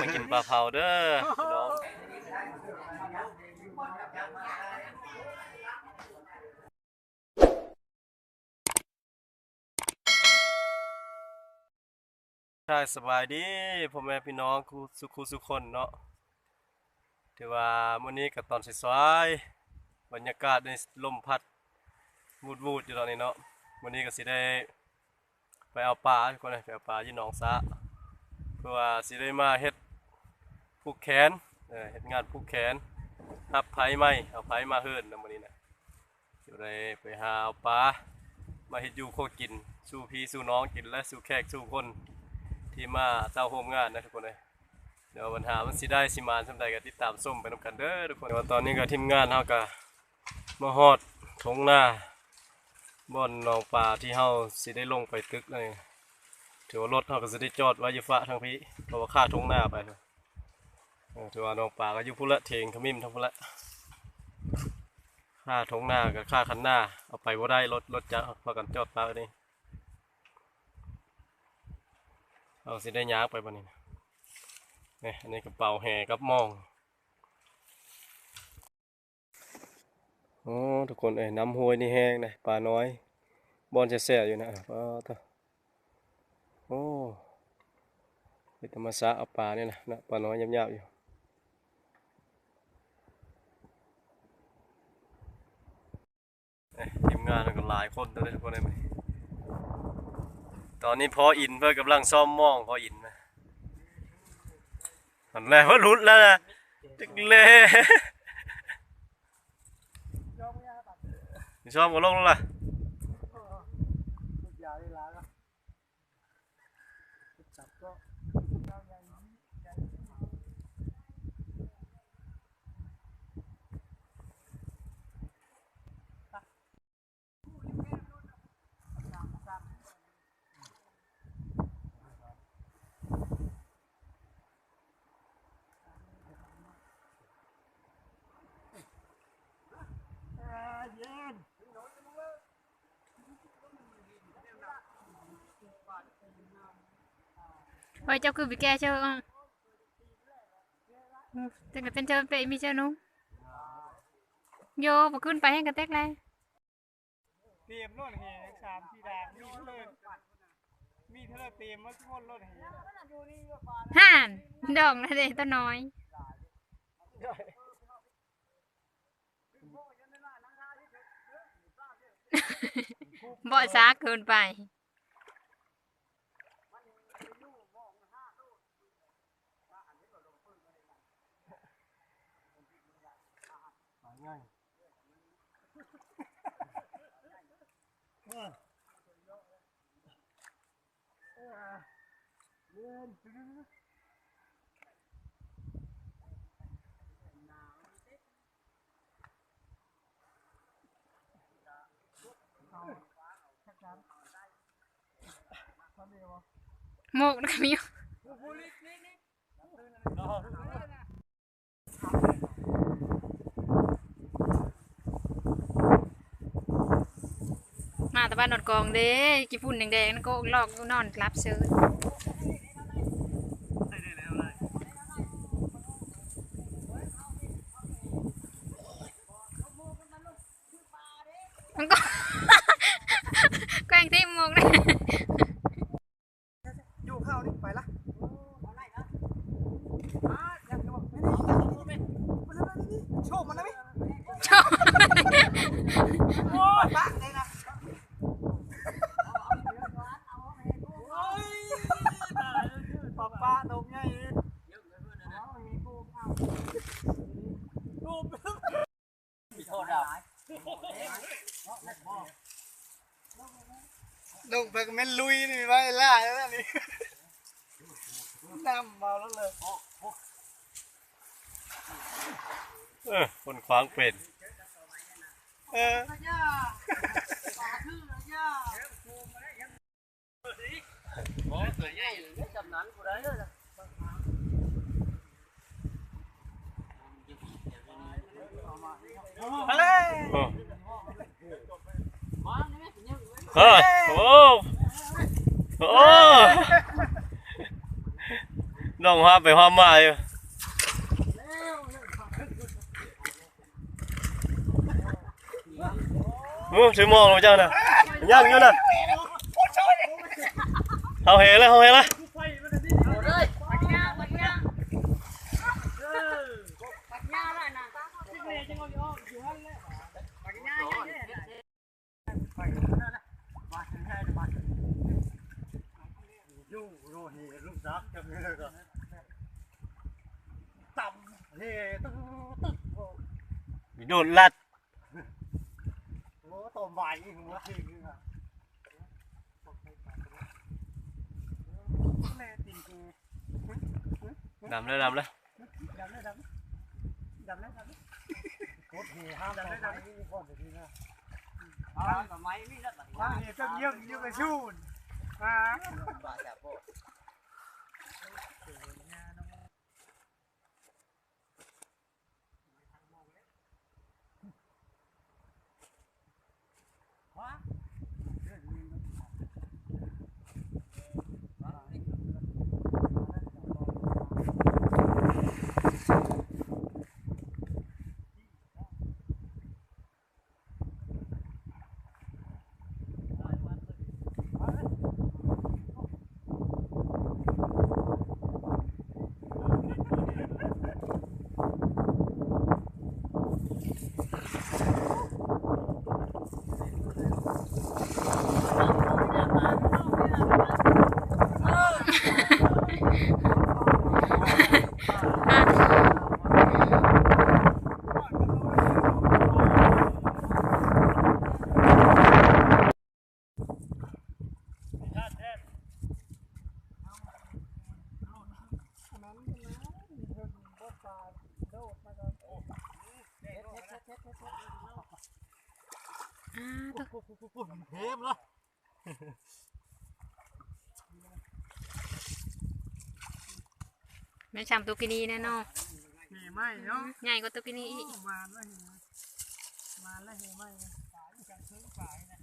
มากินปลาเผาเด้อพี่น้องใช่สบายดีพ่อแม่พี่น้องครูสุขุสุคนเนาะถือว่ามื้อนี้ก็ตอนสายๆบรรยากาศในลมพัดวูดๆอยู่ตอนนี้เนาะมื้อนี้ก็สิได้ไปเอาปลาทุกคนเลยไปเอาปลาที่หนองสะ พื่อว่าสิได้มาเฮ็ดผูกแขนเฮ็ดงานผูกแขนรับไผไหมเอาไผมาเฮิรนนำมื้อนี้นะสิได้ไปหาเอาปลามาเฮ็ดอยู่โคกิน สู่พี่สู่น้องกินและสู่แขกสู่คนที่มาเต้าโฮมงานนะทุกคนเลยเดี๋ยวปัญหามันสิได้สิมานสำใดก็ติดตามส้มไปนำกันเด้อทุกคนตอนนี้ก็ทีมงานเฮาก็มาฮอดทงหน้าบ่อนหนองปลาที่เฮาสิได้ลงไปตึกเลย ถือว่ารถเขาก็จะได้จอดไว้ยู่ฟ้าทางพี่เพราะว่าค่าทงหน้าไปเลยเออถือว่าน้องป่าก็ยู่พุ่นละเทงขมิ้มทั้งพุละค่าทงหน้ากับค่าคันหน้า เอาไปว่าได้รถรถจะพากันจอดปลาว้นี่เอาสิได้ยากไปบ่นี้นะนี่อันนี้กระเป๋าแห่กับมองโอ้ทุกคนเอ้ยน้ำห้วยนี่แห้งนะปลาน้อยบอลจะแส่อยู่นะอะปลาเถอะ โอ้เป็นธรรมชาติเอาปลาเนี่ยนะนะปลาน้อยยำๆอยู่ทีมงานก็หลายคนเลยทุกคนเลยมั้ยตอนนี้พออินเพื่อกำลังซ่อมหมองพออินนะหันแล้วว่ารุดแล้วนะตึกเล่ซ่อมก็ลงแล้วล่ะ ยาวเวลาก็จับก็ ไว้เจ้าคือบิแกเจ้าอะแต่ก็เป็นเจ้าเปมีเจ้านุ่มโยบขึ้นไปให้กระแตกเลยเตรียมรถแห่สามสี่ดางมีเท่าเลยมีเท่าเตรียมมาทุกคนรถแห่ห่านดอกนะเด็กตัวน้อยบ่ซากเกินไป มาเดีย มาตะบ้านนอนกองเด้กี่ฝุ่นแดงๆนั่นก็ลอกนอนรับเชิญมันก็ล้งที่หมกเลย อยู่ข้าวนี่ไปละโชคมันนะมิ ชอบ โอ้ยปะเลยนะปะปะตรงไงมีกูข้าวรูป ลงไปก็แม่นลุยนี่ไว้ล่าแล้วนี่น้ำเมาแล้วเลยเออคนขวางเป็น เออมาเล ยโอ้โอ้โอ้น้องห้าไปห้ามาอยู่มึงถือมองลงเจ้าน่ะยังอยู่น่ะเอาเหแล้วเอาเหแล้วยู่ โรเฮลูกซักจังเลยก็ต่ำเฮตึ๊ดตึ๊ดโอ้โดนลัดโหต่อใหม่หัวจริงอะแม่จริงคือดำเลยดำเลยดำได้ดำดำได้ดำได้โคตรเฮห้ามต่อไม้นี่ก่อนเดี๋ยวนี้นะ Ờ, mà máy mới rất là ห้ามเฮก็เยี่ยมเยี่ยมกระชูน อ่า bà chả bộ อ่าตัว เทมเหรอ แม่ชำตัวกินีแน่นอนเฮไหมเนาะใหญ่กว่าตัวกินีอีกมาแล้วเฮมาแล้วเฮไหมสายจากซื้อสายนะ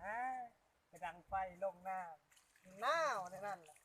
นะกระดัง ไฟลงหน้าหน้าวในนั่นแหละ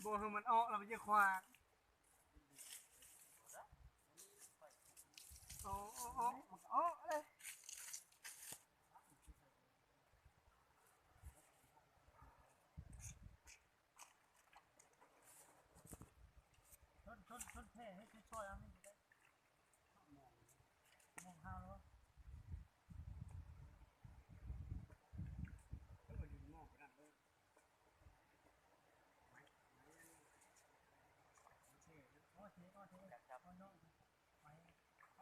โบคือมันออกเราไปเจอควางโอ้โอ้โอ้โออกเลยชนชนชนเท่ให้ช่วยๆเอาให้ได้มองข้าวแล้ว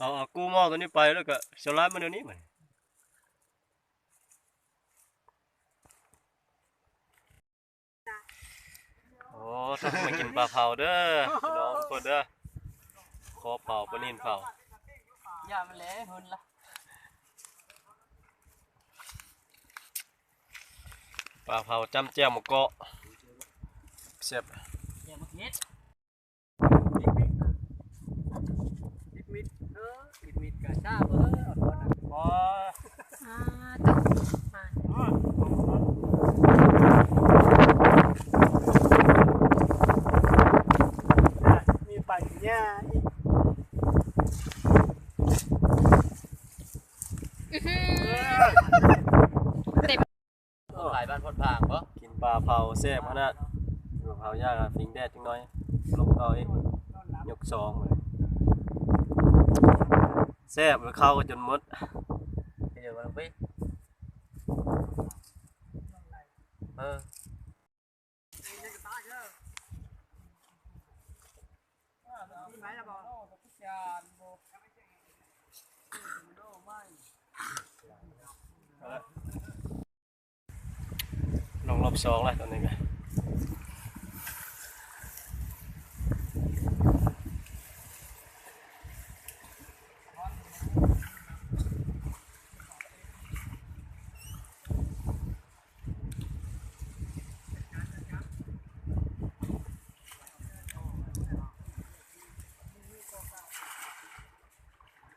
เอากู้หม้อตัวนี้ไปแล้วก็สไลด์มาเดี๋ยวนี้มันโอ้ต้องมากินปลาเผาเด้อพี่น้องทุกคนเด้อคอเผาปลานินเผา Dạ mà lẽ hơn là ปลาเผาจ้ำแจ่วหมกเกาะเสียบ Dạ mà hết มิดมิดเออ ชาเบอร์อดทน บ่ อ่าตุ๊กมา อ๋อมีปัญญาอีก อื้อหือเต็ม ขายบ้านพดพางบ่ กินปลาเผา แซ่บขนาดปลาเผายากอะฟิงแดดจังน้อย ลงเอาอีกยกซองเลยแซ่บแล้วเข้ากันจนหมดเดี๋ยวมันไปเออลง รอบสองแล้วตอนนี้ไง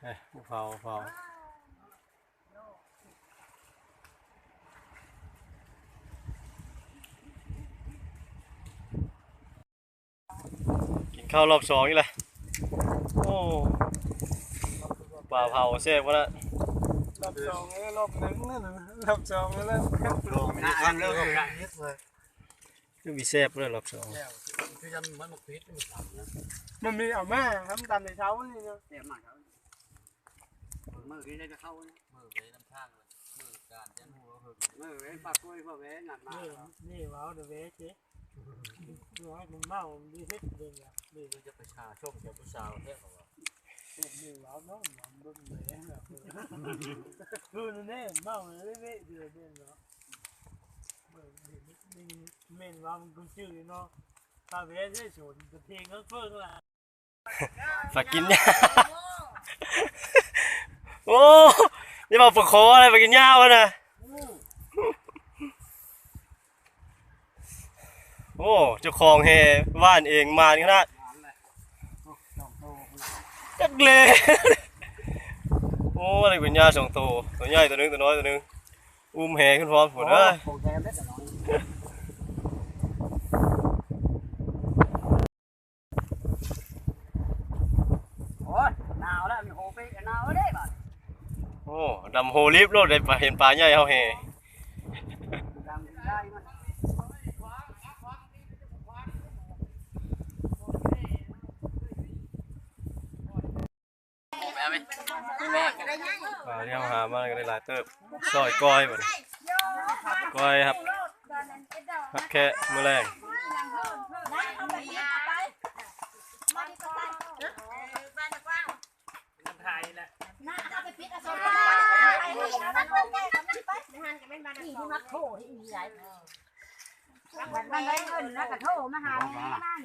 เอ้ยเเผากินข้าวรอบสองนี่แหละโอ้ปลาเผาแซ่บขนาดรอบสองแล้วรอบหนึ่งนั่นน่ะรอบสองแล้วลงนะอันเริ่มได้คือมีแซ่บเลยรอบสองคือยันมันมาคิดมันต่ำนะมันมีเอามาทำตามในเช้านี่เนาะเต็มมากครับมือที่ได้จะเข้านะมือเลยน้ำข้างเลยมือการจะหัวเพิ่มมือเว้นปากกล้วยพวกเว้นหนักมากนี่นี่ว้าวเดอะเวสเจ๊ ดูให้มันเมาดีเฮ็ดเด้งอะนี่คือจะไปชาช่วงเจ้าผู้สาวเท่าว่านี่าเนาะมันเบิ่งเลยนะคือนี่เมาเลยเว้ยเดือดเนาะเบิ่งนี่เม่นว่ามันกูชื่อเนาะตาเวสได้สนกระเทงก็เพิ่งละฝากกินยาโอ้นี่มาปกคออะไรฝากกินยาวะนะ โอ้เจ้าของแฮว่านเองมาขนาดจักเลยโอ้อะไรเป็นยาสองตัวตัวใหญ่ตัวหนึงตัวน้อยตัวหนึงอุ้มแหขึ้นพร้อมหมดเลยโปรแกรมได้แต่น้อยโอ้ยหนาวแล้วมีโฮไปหนาวได้บ่โอ้ดำโฮลิฟโลดได้ปลาเห็นปลาใหญ่เฮาแฮ ดังได้มัน ปลาที่เฮาหามาก็ได้หลายเติบซอยก้อยบัดนี้ก้อยครับฮักแค่มื้อแรงไทยแหละมันได้เงินแล้วก็โทรมาหาแม่นั่น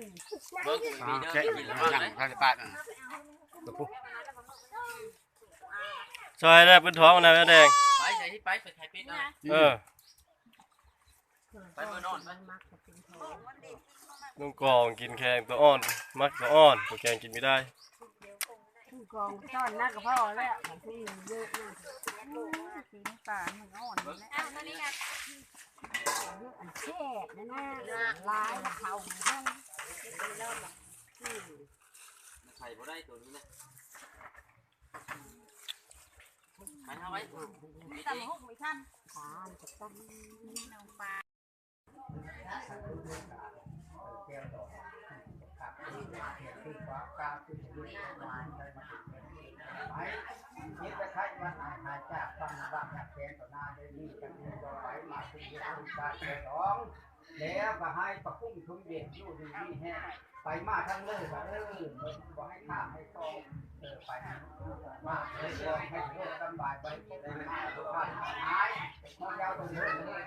เบิกมีเด้อกินแล้วมั้งห้าสิบบาท ซอยได้พื้นท้องนะแม่แดง ไปใส่ที่ไปไปไทยปิดนะเออไปเมื่อนอนไปลุงกองกินแกงตัวอ่อน มักตัวอ่อนตัวแกงกินไม่ได้กองต้อนนักกับพ่อแล้วของพี่เยอะมากสีป่าหนึ่งอ่อนแล้วอันแช่นะนะลายเขาห้องไทยบ่ได้ตัวนี้นะ ไปทำไว้มีตำหกไม่ทันปลาจะตั้งยึดตะไคร้มาหายหายจากฟังบ้างอยากแกนต่อหน้าได้นี่จังเลยต่อไปมาคุณยึดคุณตาเสียสองแล้วก็ให้ประคุ้มทุนเย็นอยู่ดีแห้ไปมาทั้งเลยว่าเออบอกให้ข้ามให้ตอง ไปมาเลยลองให้โลกสบายไปได้มาทุกท่านหายมองยาวตรงนี้เลย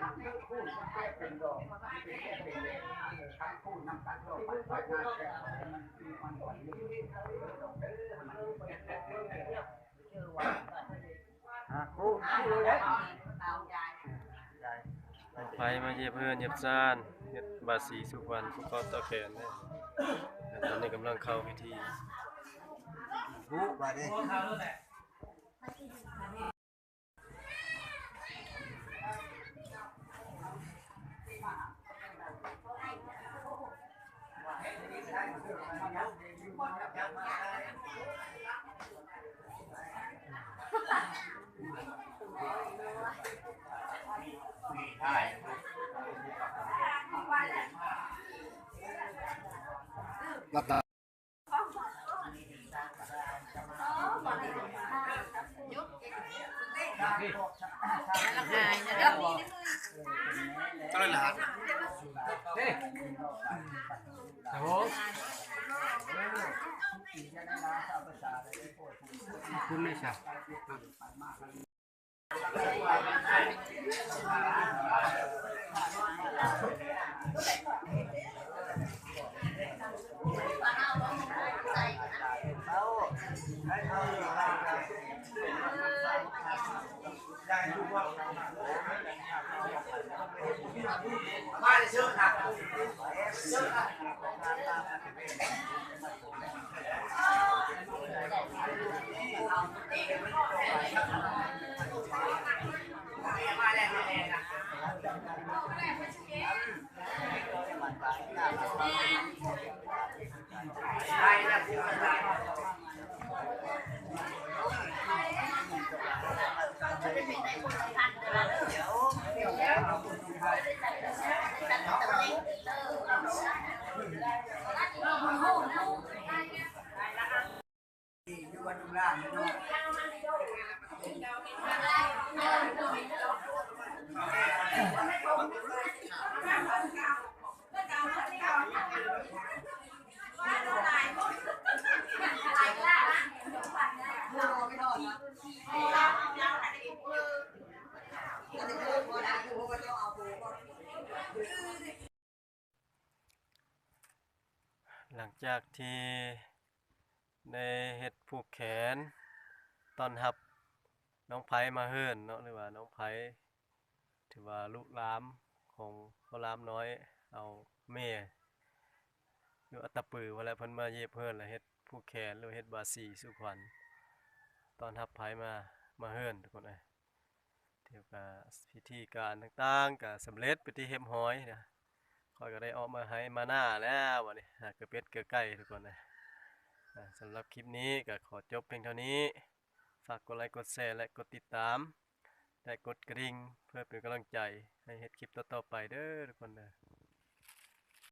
คู่แค่เป็นดอกเป็นแค่เป็นเล็กทั้งคู่นำกันดอกไปไปงานแก่มันมันก่อนนี้คู่คู่เลยไปมาเยียบเพื่อนเยียบซ่านเฮ็ดบาสีสุวรรณผู้กอตะแขนเนี่ยตอนนี้กำลังเข้าพิธี คู่ไปดิรับตา เท่าไหร่ล่ะเฮ้ย ครับผม Bye. จากที่ได้เฮ็ดผูกแขน ตอนรับน้องไผมาเฮิรนเนาะหรือว่าน้องไผถือว่าลูกหลามของพ่อหลามน้อยเอาแม่หรืออัตปือว่าแล้วเพิ่นมาเย็บเฮิรนแล้วเฮ็ดผูกแขนหรือเฮ็ดบาสีสุขวัญตอนรับไผมามาเฮิรนทุกคนเอ้ยเที่ยวกับพิธีการต่างๆก็สำเร็จไปที่เรียบร้อยนะ อยก็ได้ออกมาให้มาหน้าแล้ววันนี้เกลือเป็ดเกลือไก่ทุกคนนะสำหรับคลิปนี้ก็ขอจบเพียงเท่านี้ ฝากกดไลค์กดแชร์และกดติดตามและกดกระดิ่งเพื่อเป็นกำลังใจให้เฮ็ดคลิปต่อๆไปเด้อทุกคนนะ